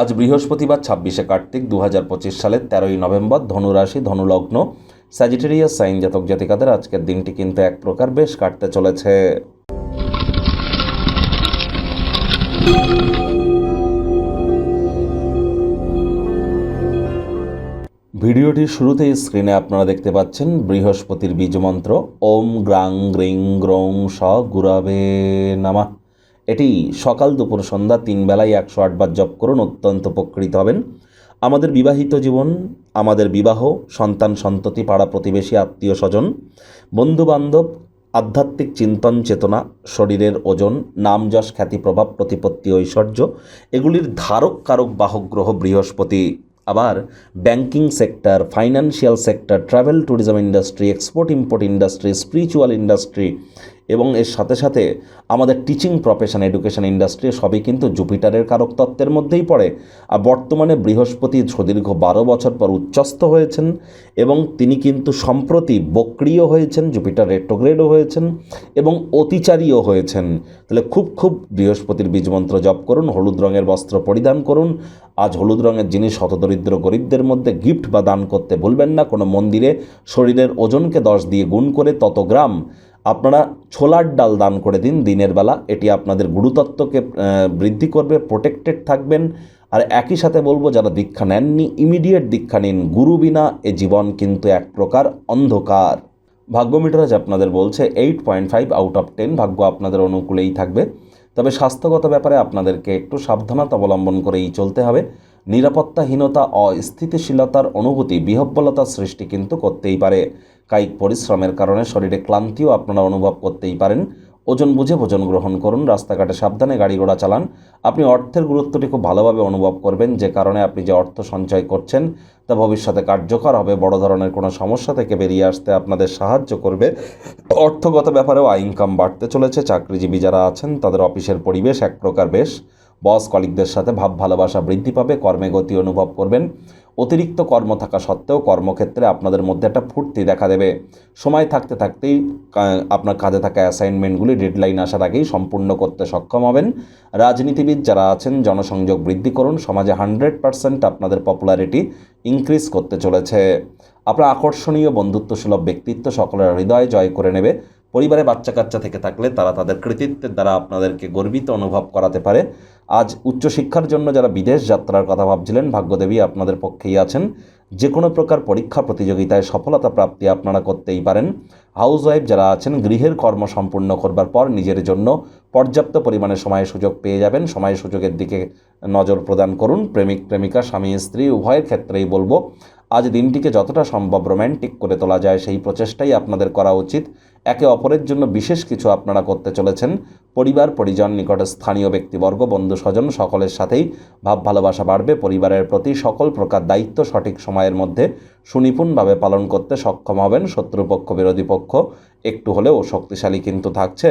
আজ বৃহস্পতিবার ছাব্বিশে কার্তিক দু হাজার পঁচিশ সালের তেরোই নভেম্বর ধনুরাশি, ধনুলগ্ন স্যাজিটেরিয়াস সাইন জাতক জাতিকাদের আজকের দিনটি কিন্তু এক প্রকার বেশ কাটতে চলেছে। ভিডিওটির শুরুতেই স্ক্রিনে আপনারা দেখতে পাচ্ছেন বৃহস্পতির বীজমন্ত্র ওম গ্রাং গ্রিং গ্রৌং স গুরাবে নামা। এটি সকাল দুপুর সন্ধ্যা তিন বেলায় একশো আটবার জপ করুন, অত্যন্ত উপকৃত হবেন। আমাদের বিবাহিত জীবন, আমাদের বিবাহ, সন্তান সন্ততি, পাড়া প্রতিবেশী, আত্মীয় স্বজন, বন্ধুবান্ধব, আধ্যাত্মিক চিন্তন চেতনা, শরীরের ওজন, নাম যশ, খ্যাতি প্রভাব, প্রতিপত্তি, ঐশ্বর্য, এগুলির ধারক, কারক, বাহক, গ্রহ, বৃহস্পতি। আবার banking sector, financial sector, travel, tourism industry, export, import industry, spiritual industry এবং এর সাথে সাথে আমাদের টিচিং প্রফেশন এডুকেশন ইন্ডাস্ট্রি সবই কিন্তু জুপিটারের কারক তত্ত্বের মধ্যেই পড়ে। আর বর্তমানে বৃহস্পতি সুদীর্ঘ বারো বছর পর উচ্চস্থ হয়েছেন এবং তিনি কিন্তু সম্প্রতি বক্রিয় হয়েছেন, জুপিটার রেট্রোগ্রেডও হয়েছেন এবং অতিচারীও হয়েছেন। তাহলে খুব খুব বৃহস্পতির বীজমন্ত্র জপ করুন, হলুদ রঙের বস্ত্র পরিধান করুন। আজ হলুদ রঙের জিনিস হতদরিদ্র গরিবদের মধ্যে গিফট বা দান করতে ভুলবেন না, কোনো মন্দিরে শরীরের ওজনকে দশ দিয়ে গুণ করে তত গ্রাম আপনারা ছোলার ডাল দান করে দিন দিনের বেলা। এটি আপনাদের গুরুতত্ত্বকে বৃদ্ধি করবে প্রোটেক্টেড থাকবেন। আর একই সাথে বলব, যারা দীক্ষা নেননি ইমিডিয়েট দীক্ষা নিন। গুরু বিনা এ জীবন কিন্তু এক প্রকার অন্ধকার। ভাগ্যমিটার আজ আপনাদের বলছে eight point five out of ten ভাগ্য আপনাদের অনুকূলেই থাকবে। তবে স্বাস্থ্যগত ব্যাপারে আপনাদেরকে একটু সাবধানতা অবলম্বন করেই চলতে হবে। নিরাপত্তাহীনতা অস্থিতিশীলতার অনুভূতি বিহব্বলতার সৃষ্টি কিন্তু করতেই পারে। কায়িক পরিশ্রমের কারণে শরীরে ক্লান্তিও আপনারা অনুভব করতেই পারেন। ওজন বুঝে ভোজন গ্রহণ করুন, রাস্তাঘাটে সাবধানে গাড়ি ঘোড়া চালান। আপনি অর্থের গুরুত্বটি খুব ভালোভাবে অনুভব করবেন, যে কারণে আপনি যে অর্থ সঞ্চয় করছেন, তা ভবিষ্যতে কার্যকর হবে। বড় ধরনের কোনো সমস্যা থেকে বেরিয়ে আসতে আপনাদের সাহায্য করবে। অর্থগত ব্যাপারেও ইনকাম বাড়তে চলেছে। চাকরিজীবী যারা আছেন, তাদের অফিসের পরিবেশ এক প্রকার বেশ বস কলিকদের সাথে ভাব, ভালোবাসা বৃদ্ধি পাবে, কর্মে গতি অনুভব করবেন। অতিরিক্ত কর্ম থাকা সত্ত্বেও কর্মক্ষেত্রে আপনাদের মধ্যে একটা ফুর্তি দেখা দেবে। সময় থাকতে থাকতেই আপনার কাজে থাকা অ্যাসাইনমেন্টগুলি ডেডলাইন আসার আগেই সম্পূর্ণ করতে সক্ষম হবেন। রাজনীতিবিদ যারা আছেন, জনসংযোগ বৃদ্ধি করুন। সমাজে হান্ড্রেড পার্সেন্ট আপনাদের পপুলারিটি ইনক্রিজ করতে চলেছে। আপনার আকর্ষণীয় বন্ধুত্বসুলভ ব্যক্তিত্ব সকলের হৃদয় জয় করে নেবে। পরিবারে বাচ্চা কাচ্চা থেকে থাকলে তারা তাদের কৃতিত্বের দ্বারা আপনাদেরকে গর্বিত অনুভব করাতে পারে। আজ উচ্চশিক্ষার জন্য যারা বিদেশ যাত্রার কথা ভাবছিলেন, ভাগ্যদেবী আপনাদের পক্ষেই আছেন। যে কোনো প্রকার পরীক্ষা প্রতিযোগিতায় সফলতা প্রাপ্তি আপনারা করতেই পারেন। হাউস ওয়াইফ যারা আছেন, গৃহের কর্ম সম্পূর্ণ করবার পর নিজের জন্য পর্যাপ্ত পরিমাণে সময় সুযোগ পেয়ে যাবেন। সময় সুযোগের দিকে নজর প্রদান করুন। প্রেমিক, প্রেমিকা, স্বামী, স্ত্রী, উভয়ের ক্ষেত্রেই বলব, আজ দিনটিকে যতটা সম্ভব রোম্যান্টিক করে তোলা যায়, সেই প্রচেষ্টাই আপনাদের করা উচিত। একে অপরের জন্য বিশেষ কিছু আপনারা করতে চলেছেন। পরিবার, পরিজন, নিকটে স্থানীয় ব্যক্তিবর্গ, বন্ধু, স্বজন সকলের সাথেই ভাব ভালোবাসা বাড়বে। পরিবারের প্রতি সকল প্রকার দায়িত্ব সঠিক সময়ের মধ্যে সুনিপুণভাবে পালন করতে সক্ষম হবেন শত্রুপক্ষ, বিরোধী পক্ষ। একটু হলেও শক্তিশালী কিন্তু থাকছে।